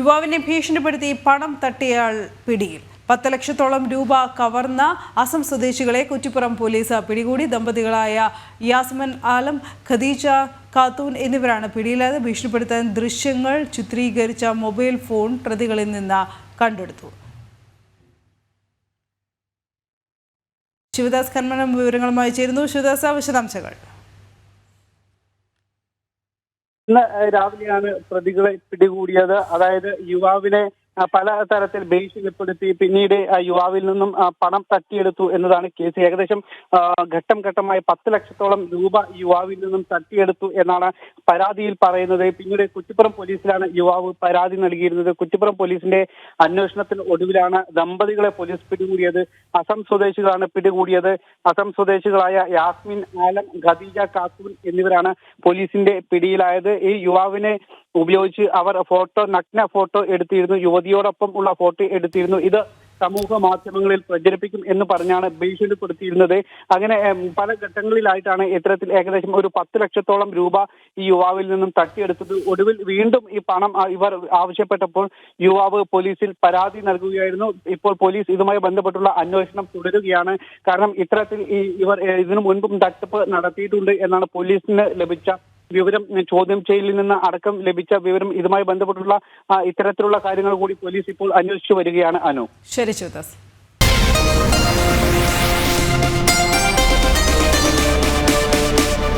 യുവാവിനെ ഭീഷണിപ്പെടുത്തി പണം തട്ടിയയാൾ പിടിയിൽ. പത്ത് ലക്ഷത്തോളം രൂപ കവർന്ന അസം സ്വദേശികളെ കുറ്റിപ്പുറം പോലീസ് പിടികൂടി. ദമ്പതികളായ യാസ്മൻ ആലം ഖദീജ ഖാത്തൂൻ എന്നിവരാണ് പിടിയിലായത്. ഭീഷണിപ്പെടുത്താൻ ദൃശ്യങ്ങൾ ചിത്രീകരിച്ച മൊബൈൽ ഫോൺ പ്രതികളിൽ നിന്ന് കണ്ടെടുത്തു. ശിവദാസ് കന്മനം വിവരങ്ങളുമായി ചേരുന്നു. ശിവദാസ് വിശദാംശങ്ങൾ. ഇന്ന് രാവിലെയാണ് പ്രതികളെ പിടികൂടിയത്. അതായത് യുവാവിനെ പല തരത്തിൽ ഭീഷണിപ്പെടുത്തി പിന്നീട് യുവാവിൽ നിന്നും പണം തട്ടിയെടുത്തു എന്നതാണ് കേസ്. ഏകദേശം ഘട്ടം ഘട്ടമായി പത്ത് ലക്ഷത്തോളം രൂപ യുവാവിൽ നിന്നും തട്ടിയെടുത്തു എന്നാണ് പരാതിയിൽ പറയുന്നത്. പിന്നീട് കുറ്റിപ്പുറം പോലീസിലാണ് യുവാവ് പരാതി നൽകിയിരുന്നത്. കുറ്റിപ്പുറം പോലീസിന്റെ അന്വേഷണത്തിന് ഒടുവിലാണ് ദമ്പതികളെ പോലീസ് പിടികൂടിയത്. അസം സ്വദേശികളാണ് പിടികൂടിയത്. അസം സ്വദേശികളായ യാസ്മിൻ ആലം ഖദീജ കാസൂൻ എന്നിവരാണ് പോലീസിന്റെ പിടിയിലായത്. ഈ യുവാവിനെ ഉപയോഗിച്ച് അവർ ഫോട്ടോ നഗ്ന ഫോട്ടോ എടുത്തിരുന്നു. യുവതിയോടൊപ്പം ഉള്ള ഫോട്ടോ എടുത്തിരുന്നു. ഇത് സമൂഹ മാധ്യമങ്ങളിൽ പ്രചരിപ്പിക്കും എന്ന് പറഞ്ഞാണ് ഭീഷണിപ്പെടുത്തിയിരുന്നത്. അങ്ങനെ പല ഘട്ടങ്ങളിലായിട്ടാണ് ഇത്തരത്തിൽ ഏകദേശം ഒരു പത്ത് ലക്ഷത്തോളം രൂപ ഈ യുവാവിൽ നിന്നും തട്ടിയെടുത്തത്. ഒടുവിൽ വീണ്ടും ഈ പണം ഇവർ ആവശ്യപ്പെട്ടപ്പോൾ യുവാവ് പോലീസിൽ പരാതി നൽകുകയായിരുന്നു. ഇപ്പോൾ പോലീസ് ഇതുമായി ബന്ധപ്പെട്ടുള്ള അന്വേഷണം തുടരുകയാണ്. കാരണം ഇത്തരത്തിൽ ഈ ഇവർ ഇതിനു മുൻപും തട്ടിപ്പ് നടത്തിയിട്ടുണ്ട് എന്നാണ് പോലീസിന് ലഭിച്ച വിവരം ചോദ്യം ചെയ്യലിൽ നിന്ന് അടക്കം ലഭിച്ച വിവരം ഇതുമായി ബന്ധപ്പെട്ടുള്ള ഇത്തരത്തിലുള്ള കാര്യങ്ങൾ കൂടി പോലീസ് ഇപ്പോൾ അന്വേഷിച്ചു വരികയാണ് അനു. ശരി ശിവദാസ്